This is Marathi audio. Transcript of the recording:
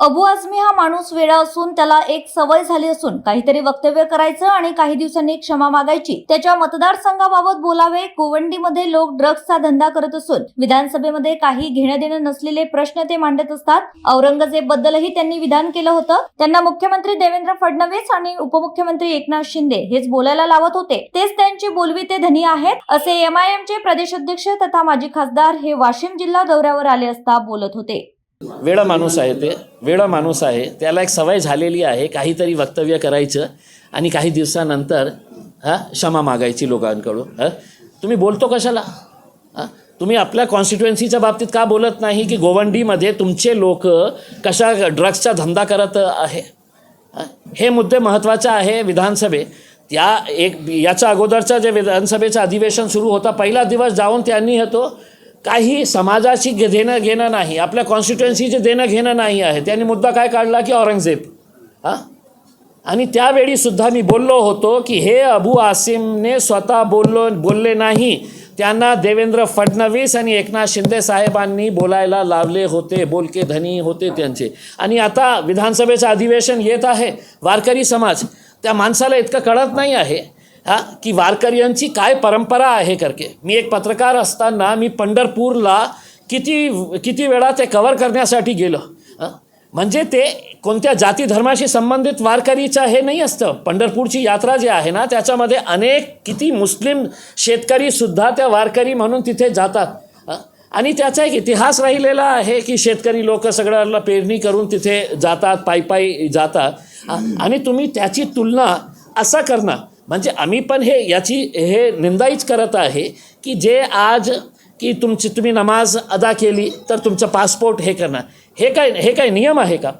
अबू आझमी हा माणूस वेळा असून त्याला एक सवय झाली असून काहीतरी वक्तव्य करायचं आणि काही दिवसांनी क्षमा मागायची. त्याच्या मतदारसंघाबाबत बोलावे गोवंडीमध्ये लोक ड्रग्जचा धंदा करत असून विधानसभेमध्ये काही घेणं देणं नसलेले प्रश्न ते मांडत असतात. औरंगजेब बद्दलही त्यांनी विधान केलं होतं. त्यांना मुख्यमंत्री देवेंद्र फडणवीस आणि उपमुख्यमंत्री एकनाथ शिंदे हेच बोलायला लावत होते. तेच त्यांची बोलवी ते धनी आहेत असे एमआयएमचे प्रदेशाध्यक्ष तथा माजी खासदार हे वाशिम जिल्हा दौऱ्यावर आले असता बोलत होते. वेडा माणूस आहे ते वेडा माणूस आहे त्याला एक सवय झालेली आहे काहीतरी वक्तव्य करायचं आणि काही दिवसानंतर हां क्षमा मागायची लोकांकडून हां. तुम्ही बोलतो कशाला? हां? तुम्ही आपल्या कॉन्स्टिट्युएन्सीच्या बाबतीत का बोलत नाही की गोवंडीमध्ये तुमचे लोक कशा ड्रग्सचा धंदा करत आहे? हे? मुद्दे महत्त्वाचे आहे विधानसभे. या एक याच्या अगोदरचा जे विधानसभेचं अधिवेशन सुरू होता पहिला दिवस जाऊन त्यांनी हे तो काही समाजाशी घे- देणं घेणं नाही आपल्या कॉन्स्टिट्युएन्सीचे देणं घेणं नाही आहे. त्यांनी मुद्दा काय काढला की औरंगजेब? हां? आणि त्यावेळीसुद्धा मी बोललो होतो की हे अबू आसिमने स्वतः बोललो बोलले नाही. त्यांना देवेंद्र फडणवीस आणि एकनाथ शिंदे साहेबांनी बोलायला लावले होते बोलके धनी होते त्यांचे. आणि आता विधानसभेचं अधिवेशन येत आहे. वारकरी समाज त्या माणसाला इतकं कळत नाही आहे. हा की वारकऱ्यांची काय परंपरा आहे करके. मी एक पत्रकार असताना मी पंढरपूरला किती किती वेळा ते कवर करण्यासाठी गेलो. म्हणजे ते कोणत्या जाती धर्माशी संबंधित वारकरीचं हे नाही असतं. पंढरपूरची यात्रा जी आहे ना त्याच्यामध्ये अनेक किती मुस्लिम शेतकरीसुद्धा त्या वारकरी म्हणून तिथे जातात. आणि त्याचा एक इतिहास राहिलेला आहे की शेतकरी लोक सगळ्याला पेरणी करून तिथे जातात पायी पायी जातात. आणि तुम्ही त्याची तुलना असं करणं म्हणजे आम्ही पण हे याची हे निंदाईच करत आहे की जे आज की तुमची तुम्ही नमाज अदा केली तर तुमचं पासपोर्ट हे करणार हे काय हे काय नियम आहे का?